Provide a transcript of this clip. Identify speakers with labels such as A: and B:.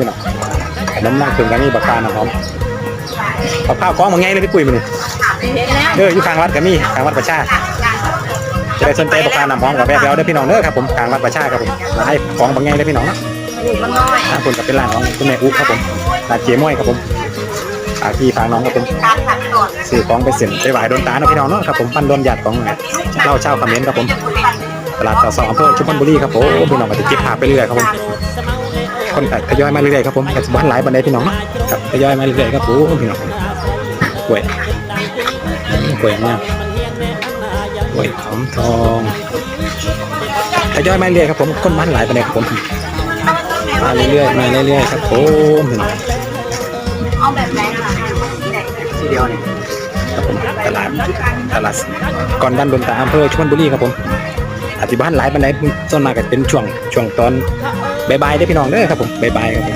A: พี่น้องขนมนั่งถึงกันนี่บักคาน้ำหอมเอาข้าวกล้องมาไงเลยพี่ปุ้ยมันนี่
B: เห็นแล้ว
A: เอออยู่ข้างวัดก็มีข้างวัดประชาจะได้สนใจบักคาน้ำหอมกับแบบเราเด้อพี่น้องเด้อครับผมข้างวัดประชาครับผมร้านของบางไงเด้อพี่น้องเนาะ
B: ลูกมันน้อย
A: ร้านคนกับเป็นร้านของคุณแม่อุ๊ครับผมร้านเจ๊ม้อยครับผมฝากพี่ฝากน้องครับผม
B: การผัดก่อน
A: ซื้อของไปเส้นไปไหวโดนตาเนาะพี่น้องเนาะครับผมปั้นโดนหยาดของเล่าเช่าคอมเมนต์ครับผมตลาดต่อสองอำเภอชุมพลบุรีครับผมพี่น้องก็จะเก็บภาพไปเรื่อยครับผม คนก็ทยอยมาเรื่อยๆครับผมแต่บ้านหลายบันไดพี่น้องเนาะครับทยอยมาเรื่อยๆครับผมพี่น้องกล้วยกล้วยเนี่ยกล้วยหอมทองทยอยมาเรื่อยๆครับผมคนบ้านหลายบันไดครับผมมาเรื่อยๆมาเรื่อยๆครับผมพี่น้อง
B: เอาแบบไหนล่ะ
A: ทีเดียวเนี่ยครับผมตลาดตลาดก่อนด้านบนตาอำเภอชุมพลบุรีครับผม อธิบานหลายบันไดส่วนมากก็เป็นช่วงช่วงตอนบ่ายๆได้อพี่น้องเด้อครับผมบายๆครับผม